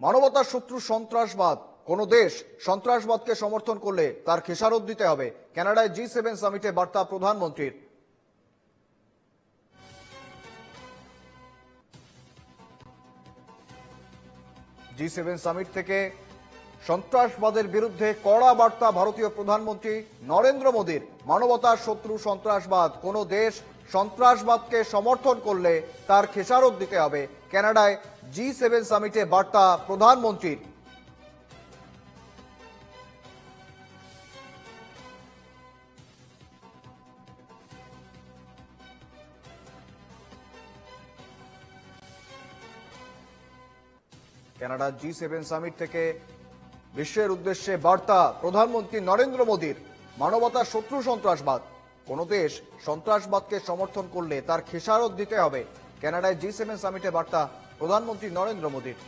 মানবতার শত্রু সন্ত্রাসবাদ। কোন দেশ সন্ত্রাসবাদকে সমর্থন করলে তার খেসারত দিতে হবে। কানাডায় জি সেভেন সামিটে বার্তা প্রধানমন্ত্রীর। জি সেভেন সামিট থেকে সন্ত্রাসবাদের বিরুদ্ধে কড়া বার্তা ভারতীয় প্রধানমন্ত্রী নরেন্দ্র মোদীর। মানবতার শত্রু, সন্ত্রাসবাদ, কোন দেশ সন্ত্রাসবাদকে সমর্থন করলে তার খেসারত দিতে হবে। কানাডায় জি সেভেন সামিটে বার্তা প্রধানমন্ত্রীর। কানাডার জি সেভেন সামিট থেকে বিশ্বের উদ্দেশ্যে বার্তা প্রধানমন্ত্রী নরেন্দ্র মোদীর, মানবতা শত্রু সন্ত্রাসবাদ। কোন দেশ সন্ত্রাসবাদকে সমর্থন করলে তার খেসারত দিতে হবে। কানাডায় জি সেভেন সামিটে বার্তা প্রধানমন্ত্রী নরেন্দ্র মোদীর।